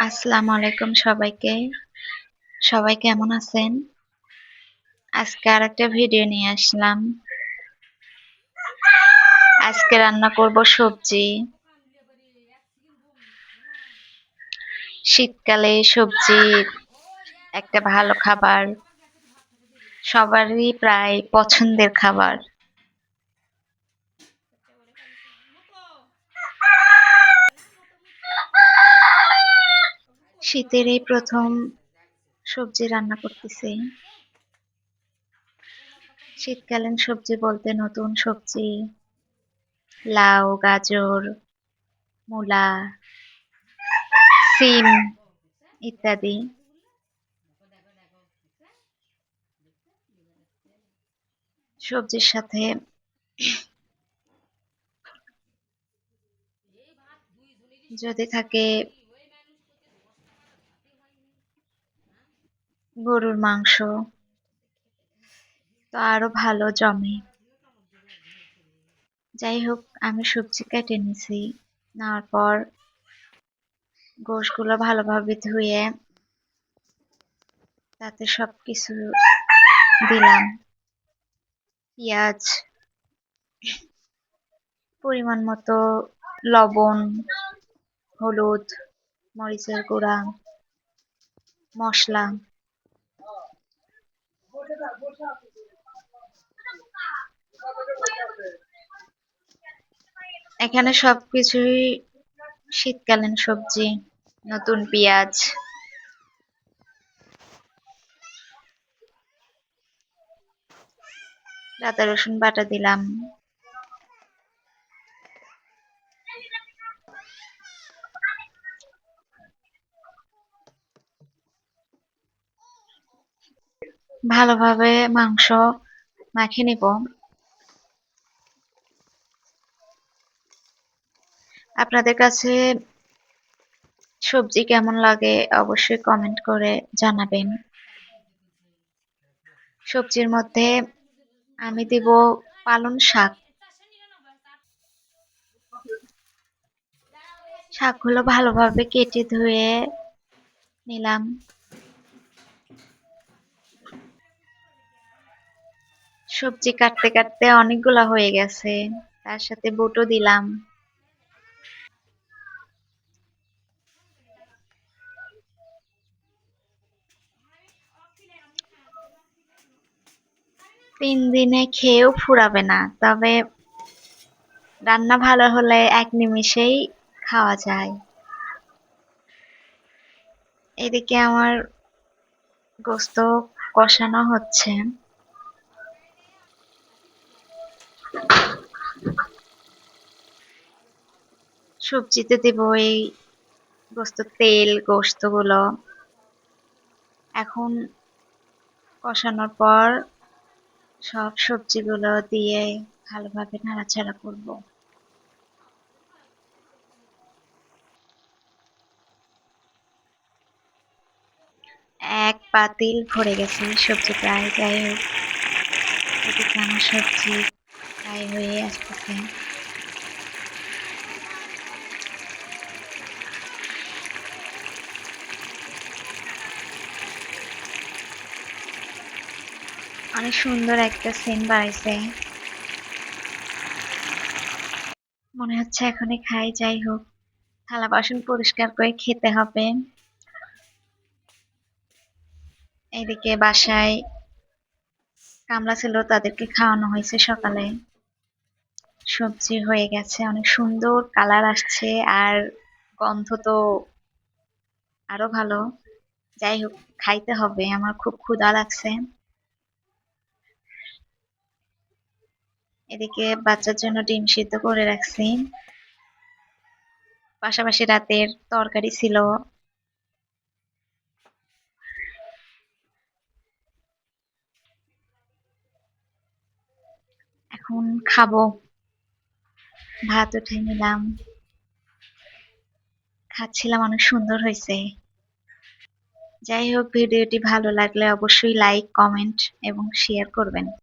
আসসালামু আলাইকুম সবাইকে। সবাই কেমন আছেন? আজকে আর একটা ভিডিও নিয়ে আসলাম। আজকে রান্না করব সবজি। শীতকালে সবজি একটা ভালো খাবার। সবারই প্রায় পছন্দের খাবার। শীতের এই প্রথম সবজি রান্না করতেছি। শীতকালীন সবজি বলতে নতুন সবজি, লাউ, গাজর, মূলা, সিম ইত্যাদি। সবজির সাথে যদি থাকে গরুর মাংস। তো আরও ভালো জমে। যাই হোক, আমি সবজি কেটে নিছি। নেওয়ার পর গোশগুলো ভালোভাবে ধুয়ে তাতে সব কিছু দিলাম। পেঁয়াজ, পরিমাণ মতো লবণ, হলুদ, মরিচের গুঁড়া, মশলা এখানে সবকিছুই শীতকালীন সবজি নতুন পেঁয়াজ। আদা রসুন বাটা দিলাম। ভালোভাবে মাংস মাখিয়ে নিব। আপনাদের কাছে সবজি কেমন লাগে অবশ্যই কমেন্ট করে জানাবেন। সবজির মধ্যে আমি দিব পালং শাক। শাকগুলো ভালোভাবে কেটে ধুয়ে নিলাম। সবজি কাটতে কাটতে অনেকগুলা হয়ে গেছে। তার সাথে বুটও দিলাম। তিন দিনে খেয়েও ফুরাবে না, তবে রান্না ভালো হলে এক নিমিষেই খাওয়া যায়। এদিকে আমার গোস্ত কষানো হচ্ছে। সবজিতে দেব এই গোস্ত, তেল গোস্তগুলো এখন কষানোর পর সব সবজিগুলো দিয়ে ভালোভাবে নাড়াচাড়া করব। এক পাতিল ভরে গেছে সবজি প্রায়। যাই হোক সবজি প্রায় হয়ে আসতেছে। অনেক সুন্দর একটা সিন বাড়াইছে মনে হচ্ছে এখনই খাই, যাই হোক। থালা বাসন পরিষ্কার করে খেতে হবে। এদিকে বাসায় কামলা ছিল, তাদেরকে খাওয়ানো হয়েছে সকালে। সবজি হয়ে গেছে, অনেক সুন্দর কালার আসছে আর গন্ধ তো আরও ভালো। যাই হোক, খাইতে হবে, আমার খুব ক্ষুধা লাগছে। এদিকে বাচ্চার জন্য ডিম সিদ্ধ করে রাখছি। পাশাপাশি রাতের তরকারি ছিল। এখন খাব। ভাত উঠে নিলাম। খাচ্ছিলাম, অনেক সুন্দর হয়েছে। যাই হোক, ভিডিওটি ভালো লাগলে অবশ্যই লাইক কমেন্ট এবং শেয়ার করবেন।